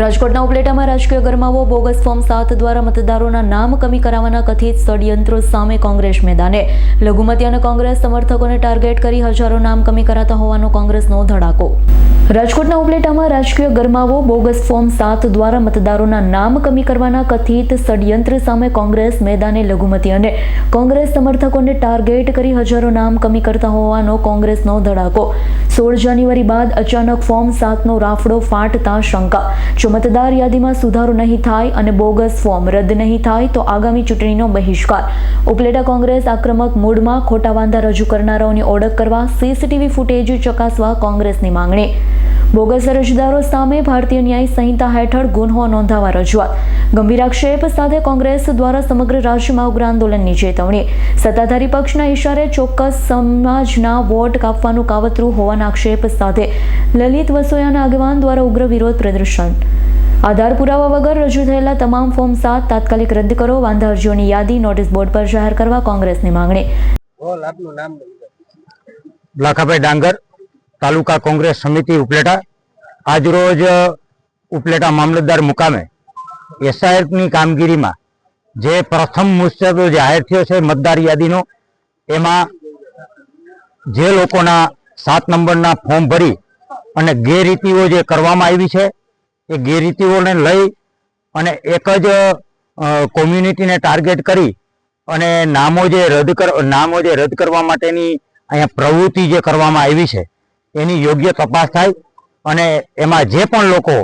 રાજકોટના ઉપલેટામાં રાજકીય ગરમાવો, bogus form સાત દ્વારા મતદારોના નામ કમી કરાવવાના કથિત ષડયંત્રો સામે કોંગ્રેસ મેદાને. લઘુમતી અને કોંગ્રેસ સમર્થકોને ટાર્ગેટ કરી હજારો નામ કમી કરાતા હોવાનો કોંગ્રેસનો ધડાકો. રાજકોટના ઉપલેટામાં રાજકીય ગરમાવો, બોગસ ફોર્મ સાત દ્વારા મતદારોના નામ કમી કરવાના કથિત ષડયંત્ર સામે કોંગ્રેસ મેદાને લઘુમતી અને કોંગ્રેસ સમર્થકોને ટાર્ગેટ કરી હજારો નામ કમી કરતા હોવાનો કોંગ્રેસનો ધડાકો. સોળ જાન્યુઆરી બાદ અચાનક ફોર્મ સાતનો રાફડો ફાટતા શંકા. જો મતદાર યાદીમાં સુધારો નહીં થાય અને બોગસ ફોર્મ રદ નહીં થાય, તો આગામી ચૂંટણીનો બહિષ્કાર. ઉપલેટા કોંગ્રેસ આક્રમક મૂડમાં ખોટા વાંધા રજૂ કરનારાઓની ઓળખ કરવા સીસીટીવી ફૂટેજ ચકાસવા કોંગ્રેસની માંગણી. બોગસ અરજદારો સામે ભારતીય ન્યાય સંહિતા હેઠળ ગુન્હો નોંધાવા રજૂઆત. ગંભીર આક્ષેપ સાથે કોંગ્રેસ દ્વારા સમગ્ર રાજ્યમાં ઉગ્ર આંદોલનની ચેતવણી. સત્તાધારી પક્ષના ઇશારે ચોક્કસ સમાજના વોટ કાપવાનું કાવતરું હોવાના આક્ષેપ સાથે લલિત વસોયાના આગેવાન દ્વારા ઉગ્ર વિરોધ પ્રદર્શન. આધાર પુરાવા વગર રજૂ થયેલા તમામ ફોર્મ સાત તાત્કાલિક રદ કરો. વાંધા અરજીઓની યાદી નોટિસ બોર્ડ પર જાહેર કરવા કોંગ્રેસની માંગણી. લાખાભાઈ ડાંગર. તાલુકા કોંગ્રેસ સમિતિ ઉપલેટા. આજરોજ ઉપલેટા મામલતદાર મુકામે એસઆઈઆરની કામગીરીમાં જે પ્રથમ મુસદ્દો જાહેર થયો છે મતદાર યાદીનો, એમાં જે લોકોના સાત નંબરના ફોર્મ ભરી અને ગેરરીતિઓ જે કરવામાં આવી છે, એ ગેરરીતિઓને લઈ અને એક જ કોમ્યુનિટીને ટાર્ગેટ કરી અને નામો જે રદ કર, નામો જે રદ કરવા માટેની અહીંયા પ્રવૃત્તિ જે કરવામાં આવી છે એની યોગ્ય તપાસ થાય અને એમાં જે પણ લોકો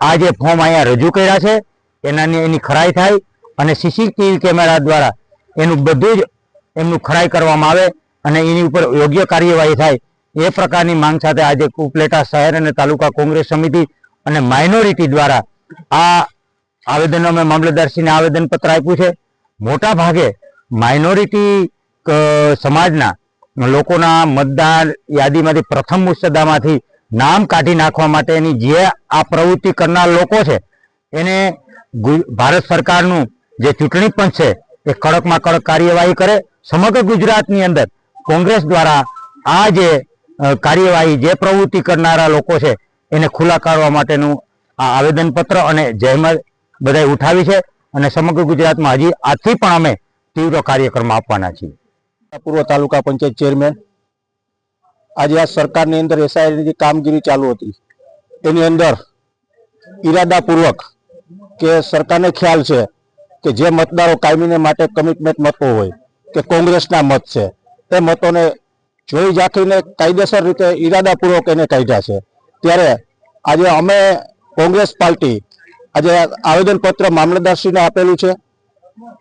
આ જે ફોર્મ અહીંયા રજૂ કર્યા છે, એનાની એની ખરાઈ થાય અને સીસીટીવી કેમેરા દ્વારા એનું બધું જ એમનું ખરાઈ કરવામાં આવે અને એની ઉપર યોગ્ય કાર્યવાહી થાય, એ પ્રકારની માંગ સાથે આજે ઉપલેટા શહેર અને તાલુકા કોંગ્રેસ સમિતિ અને માઇનોરિટી દ્વારા આ આવેદન અમે મામલતદારશ્રીને આવેદનપત્ર આપ્યું છે. મોટા ભાગે માઇનોરિટી સમાજના લોકોના મતદાર યાદીમાંથી પ્રથમ મુસદ્દામાંથી નામ કાઢી નાખવા માટેની જે આ પ્રવૃત્તિ કરનાર લોકો છે, એને ભારત સરકારનું જે ચૂંટણી પંચ છે, એ કડકમાં કડક કાર્યવાહી કરે. સમગ્ર ગુજરાતની અંદર કોંગ્રેસ દ્વારા આ જે કાર્યવાહી, જે પ્રવૃત્તિ કરનારા લોકો છે, એને ખુલ્લા કાઢવા માટેનું આ આવેદનપત્ર અને જહેમત બધાય ઉઠાવી છે. અને સમગ્ર ગુજરાતમાં હજી આજથી પણ અમે તીવ્ર કાર્યક્રમ આપવાના છીએ. પૂર્વ તાલુકા પંચાયત ચેરમેન. આજે આ સરકારની અંદર એસઆઈની જે કામગીરી ચાલુ હતી, એની અંદર ઈરાદાપૂર્વક કે સરકારને ખ્યાલ છે કે જે મતદારો કાયમીને માટે કમિટમેન્ટ મતો હોય, કે કોંગ્રેસના મત છે, એ મતોને જોઈ જાખીને કાયદેસર રીતે ઈરાદાપૂર્વક એને કાઢ્યા છે. ત્યારે આજે અમે કોંગ્રેસ પાર્ટી આજે આવેદનપત્ર મામલતદારશ્રીને આપેલું છે.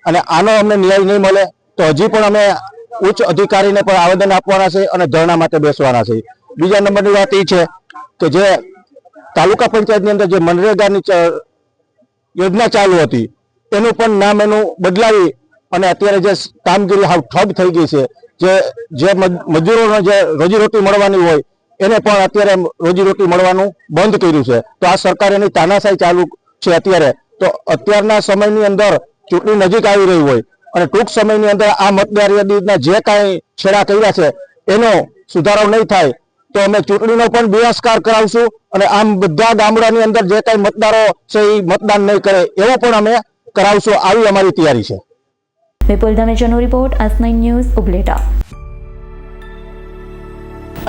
અને આનો અમને ન્યાય નહીં મળે તો હજી પણ અમે ઉચ્ચ અધિકારીને પણ આવેદન આપવાના છે અને ધરણા માટે બેસવાના છે. બીજા નંબરની વાત એ છે કે જે તાલુકા પંચાયતની અંદર જે મનરેગાની યોજના ચાલુ હતી, એનું પણ નામ એનું બદલાવી અને અત્યારે જે કામગીરી હાવ ઠપ થઈ ગઈ છે, જે જે મજ- મજૂરોને જે રોજીરોટી મળવાની હોય, એને પણ અત્યારે રોજીરોટી મળવાનું બંધ કર્યું છે. તો આ સરકાર એની તાનાશાહી ચાલુ છે અત્યારે. તો અત્યારના સમયની અંદર ચૂંટણી નજીક આવી રહી હોય અને ટૂંક સમયની અંદર આ મતદાર યાદીના જે કાંઈ છેડા કર્યા છે એનો સુધારો નહીં થાય તો અમે ચૂંટણીનો પણ બહિષ્કાર કરાવશું અને આમ બધા ગામડાની અંદર જે કાંઈ મતદારો છે એ મતદાન નહીં કરે એવું પણ અમે કરાવશું આવી અમારી તૈયારી છે. Vipul ધામેજાનો report S nine news Upleta.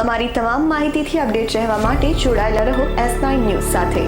અમારી તમામ માહિતીથી અપડેટ રહેવા માટે જોડાયેલા રહો એસ નાઇન ન્યૂઝ સાથે.